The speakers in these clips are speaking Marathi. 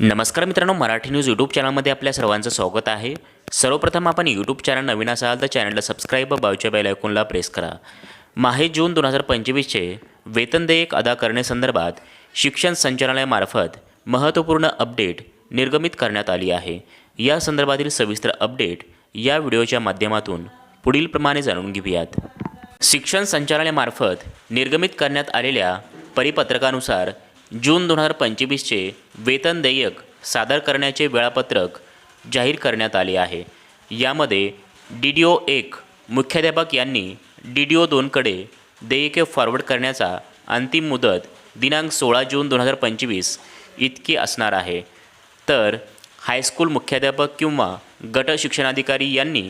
नमस्कार मित्रांनो मराठी न्यूज यूट्यूब चॅनलमध्ये आपल्या सर्वांचं स्वागत आहे. सर्वप्रथम आपण यूट्यूब चॅनल नवीन असाल तर चॅनलला सबस्क्राईब व बाजूच्या बेल आयकॉनला प्रेस करा. माहे जून दोन हजार पंचवीसचे वेतन देयक अदा करण्यासंदर्भात शिक्षण संचालनालयामार्फत महत्त्वपूर्ण अपडेट निर्गमित करण्यात आली आहे. या संदर्भातील सविस्तर अपडेट या व्हिडिओच्या माध्यमातून पुढीलप्रमाणे जाणून घेऊयात. शिक्षण संचालनालयामार्फत निर्गमित करण्यात आलेल्या परिपत्रकानुसार जून दोन हजार पंचवीसचे वेतन देयक सादर करण्याचे वेळापत्रक जाहीर करण्यात आले आहे. यामध्ये डी डी ओ एक मुख्याध्यापक यांनी डी डी ओ दोनकडे देयके फॉरवर्ड करण्याचा अंतिम मुदत दिनांक सोळा जून दोन हजार पंचवीस इतकी असणार आहे. तर हायस्कूल मुख्याध्यापक किंवा गट शिक्षणाधिकारी यांनी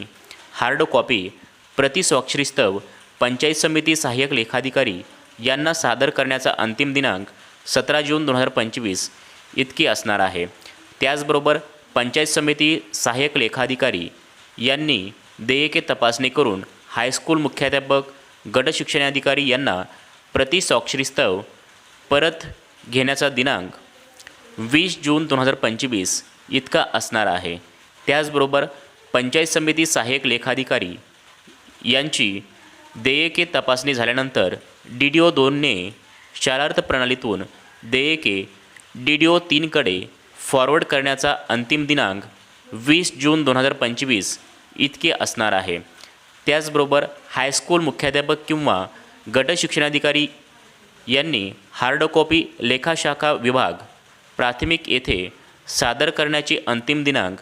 हार्ड कॉपी प्रतिस्वाक्षरीस्तव पंचायत समिती सहाय्यक लेखाधिकारी यांना सादर करण्याचा अंतिम दिनांक सतरा जून दोन हजार पंचवीस इतकी असणार आहे. त्याचबरोबर पंचायत समिती सहाय्यक लेखाधिकारी यांनी देयके तपासणी करून हायस्कूल मुख्याध्यापक गट शिक्षणाधिकारी यांना प्रतिस्वाक्षरीस्तव परत घेण्याचा दिनांक वीस जून दोन हजार पंचवीस इतका असणार आहे. त्याचबरोबर पंचायत समिती सहाय्यक लेखाधिकारी यांची देयके तपासणी झाल्यानंतर डी डी ओ दोनने शालार्थ प्रणालीतून देयके डी डी ओ तीनकडे फॉरवर्ड करण्याचा अंतिम दिनांक वीस जून दोन हजार पंचवीस इतके असणार आहे. त्याचबरोबर हायस्कूल मुख्याध्यापक किंवा गट शिक्षणाधिकारी यांनी हार्ड कॉपी लेखाशाखा विभाग प्राथमिक येथे सादर करण्याची अंतिम दिनांक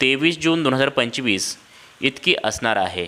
तेवीस जून दोन हजार पंचवीस इतकी असणार आहे.